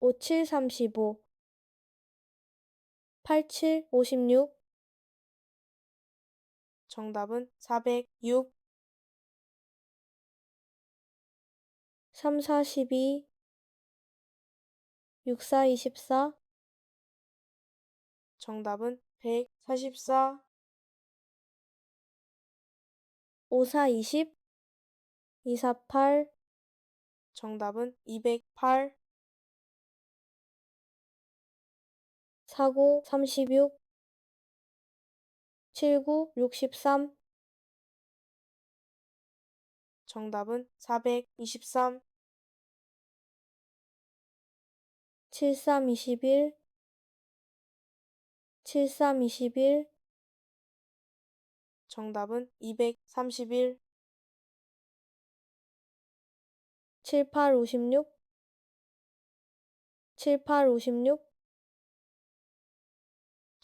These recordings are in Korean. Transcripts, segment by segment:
57 35 87 56 정답은 406 34 12 64 24 정답은 144 54 20 248 정답은 208 49 36 79 63 정답은 423 73 21 73 21 정답은 231 78 56 78 56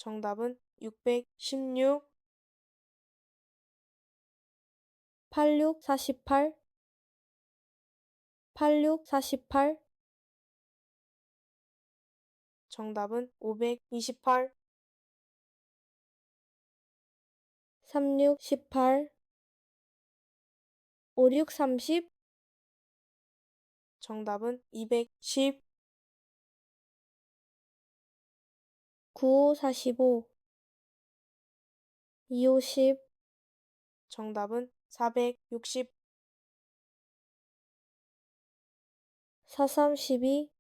정답은 616 86 48 86 48 정답은 528 36 18 56 30 정답은 210 95 45 250 정답은 460 43 12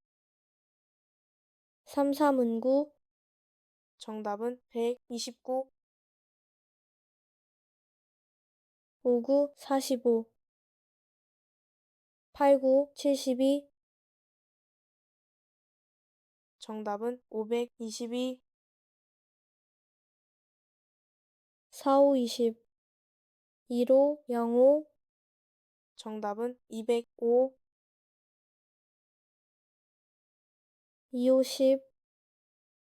33 19 정답은 129 59 45 89 72 정답은 522 45 20 15 05 정답은 205 250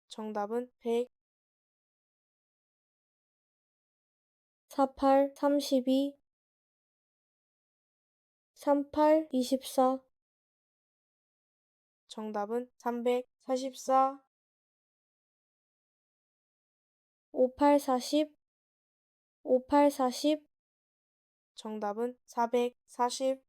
정답은 100 48 32 38 24 정답은 344 58 40 58 40 정답은 440